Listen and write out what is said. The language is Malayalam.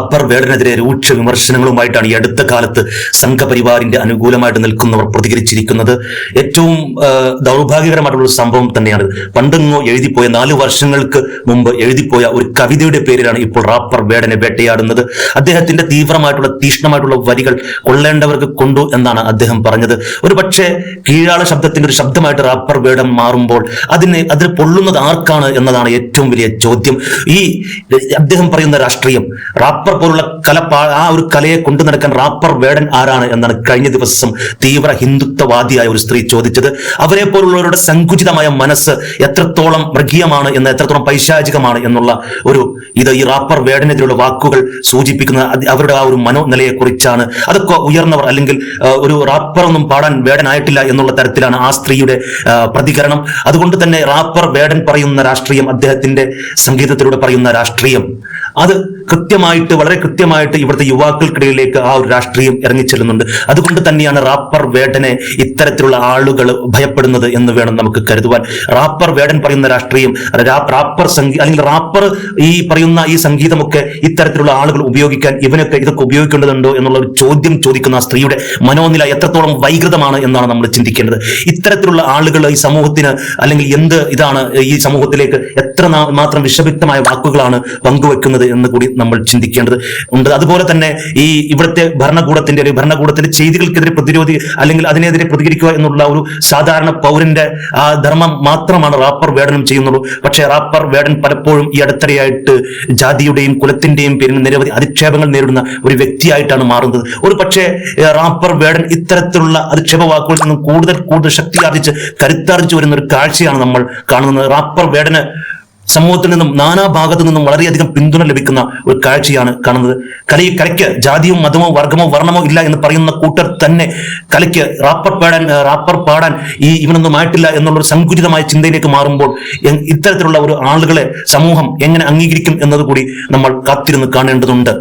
റാപ്പർ വേടനെതിരെ രൂക്ഷ വിമർശനങ്ങളുമായിട്ടാണ് ഈ അടുത്ത കാലത്ത് സംഘപരിവാറിന്റെ അനുകൂലമായിട്ട് നിൽക്കുന്നവർ പ്രതികരിച്ചിരിക്കുന്നത്. ഏറ്റവും ദൗർഭാഗ്യകരമായിട്ടുള്ള സംഭവം തന്നെയാണ്. പണ്ടെങ്ങോ എഴുതിപ്പോയ നാല് വർഷങ്ങൾക്ക് മുമ്പ് എഴുതിപ്പോയ ഒരു കവിതയുടെ പേരിലാണ് ഇപ്പോൾ റാപ്പർ വേടനെ വേട്ടയാടുന്നത്. അദ്ദേഹത്തിന്റെ തീവ്രമായിട്ടുള്ള തീഷ്ണമായിട്ടുള്ള വരികൾ കൊള്ളേണ്ടവർക്ക് കൊണ്ടു എന്നാണ് അദ്ദേഹം പറഞ്ഞത്. ഒരു പക്ഷേ കീഴാള ശബ്ദത്തിന്റെ ഒരു ശബ്ദമായിട്ട് റാപ്പർ വേടം മാറുമ്പോൾ അതിന് അതിൽ പൊള്ളുന്നത് ആർക്കാണ് എന്നതാണ് ഏറ്റവും വലിയ ചോദ്യം. ഈ അദ്ദേഹം പറയുന്ന രാഷ്ട്രീയം റാപ്പർ പോലുള്ള കല ആ ഒരു കലയെ കൊണ്ടു നടക്കാൻ റാപ്പർ വേടൻ ആരാണ് എന്നാണ് കഴിഞ്ഞ ദിവസം തീവ്ര ഹിന്ദുത്വവാദിയായ ഒരു സ്ത്രീ ചോദിച്ചത്. അവരെ പോലുള്ളവരുടെ സങ്കുചിതമായ മനസ്സ് എത്രത്തോളം മൃഗീയമാണ് എന്ന് എത്രത്തോളം പൈശാചികമാണ് എന്നുള്ള ഒരു ഇത് ഈ റാപ്പർ വേടനെതിരെയുള്ള വാക്കുകൾ സൂചിപ്പിക്കുന്ന അവരുടെ ആ ഒരു മനോനിലയെ കുറിച്ചാണ്. അതൊക്കെ ഉയർന്നവർ അല്ലെങ്കിൽ ഒരു റാപ്പർ ഒന്നും പാടാൻ വേടനായിട്ടില്ല എന്നുള്ള തരത്തിലാണ് ആ സ്ത്രീയുടെ പ്രതികരണം. അതുകൊണ്ട് തന്നെ റാപ്പർ വേടൻ പറയുന്ന രാഷ്ട്രീയം അദ്ദേഹത്തിന്റെ സംഗീതത്തിലൂടെ പറയുന്ന രാഷ്ട്രീയം. അത് കൃത്യമായിട്ട് വളരെ കൃത്യമായിട്ട് ഇവിടുത്തെ യുവാക്കൾക്കിടയിലേക്ക് ആ ഒരു രാഷ്ട്രീയം ഇറങ്ങിച്ചെല്ലുന്നുണ്ട്. അതുകൊണ്ട് തന്നെയാണ് റാപ്പർ വേടനെ ഇത്തരത്തിലുള്ള ആളുകൾ ഭയപ്പെടുന്നത് എന്ന് വേണം നമുക്ക് കരുതുവാൻ. റാപ്പർ വേടൻ പറയുന്ന രാഷ്ട്രീയം റാപ്പർ സംഗീ അല്ലെങ്കിൽ റാപ്പർ ഈ പറയുന്ന ഈ സംഗീതമൊക്കെ ഇത്തരത്തിലുള്ള ആളുകൾ ഉപയോഗിക്കാൻ ഇവനൊക്കെ ഇതൊക്കെ ഉപയോഗിക്കേണ്ടതുണ്ടോ എന്നുള്ള ഒരു ചോദ്യം ചോദിക്കുന്ന ആ സ്ത്രീയുടെ മനോനില എത്രത്തോളം വൈകൃതമാണ് എന്നാണ് നമ്മൾ ചിന്തിക്കേണ്ടത്. ഇത്തരത്തിലുള്ള ആളുകൾ ഈ സമൂഹത്തിന് അല്ലെങ്കിൽ എന്ത് ഇതാണ് ഈ സമൂഹത്തിലേക്ക് എത്ര മാത്രം വിഷവിക്തമായ വാക്കുകളാണ് പങ്കുവെക്കുന്നത് എന്ന് കൂടി നമ്മൾ ചിന്തിക്കേണ്ടത് ഉണ്ട്. അതുപോലെ തന്നെ ഈ ഇവിടുത്തെ ഭരണകൂടത്തിന്റെ ഒരു ഭരണകൂടത്തിന്റെ ചെയ്തികൾക്കെതിരെ പ്രതിരോധി അല്ലെങ്കിൽ അതിനെതിരെ പ്രതികരിക്കുക എന്നുള്ള ഒരു സാധാരണ പൗരന്റെ ആ ധർമ്മം മാത്രമാണ് റാപ്പർ വേടനം ചെയ്യുന്നുള്ളൂ. പക്ഷേ റാപ്പർ വേടൻ പലപ്പോഴും ഈ അടുത്തിടെയായിട്ട് ജാതിയുടെയും കുലത്തിന്റെയും പേരിൽ നിരവധി അധിക്ഷേപങ്ങൾ നേരിടുന്ന ഒരു വ്യക്തിയായിട്ടാണ് മാറുന്നത്. ഒരു പക്ഷേ റാപ്പർ വേടൻ ഇത്തരത്തിലുള്ള അധിക്ഷേപ വാക്കുകളിൽ നിന്നും കൂടുതൽ കൂടുതൽ ശക്തിയാർജിച്ച് കരുത്താർജിച്ച് വരുന്ന ഒരു കാഴ്ചയാണ് നമ്മൾ കാണുന്നത്. റാപ്പർ വേടന് സമൂഹത്തിൽ നിന്നും നാനാ ഭാഗത്തു നിന്നും വളരെയധികം പിന്തുണ ലഭിക്കുന്ന ഒരു കാഴ്ചയാണ് കാണുന്നത്. കലി കലയ്ക്ക് ജാതിയോ മതമോ വർഗമോ വർണമോ ഇല്ല എന്ന് പറയുന്ന കൂട്ടർ തന്നെ കലയ്ക്ക് റാപ്പർ പാടാൻ റാപ്പർ പാടാൻ ഈ ഇവനൊന്നും ആയിട്ടില്ല എന്നുള്ള സങ്കുചിതമായ ചിന്തയിലേക്ക് മാറുമ്പോൾ ഇത്തരത്തിലുള്ള ഒരു ആളുകളെ സമൂഹം എങ്ങനെ അംഗീകരിക്കും എന്നത് കൂടി നമ്മൾ കാത്തിരുന്ന് കാണേണ്ടതുണ്ട്.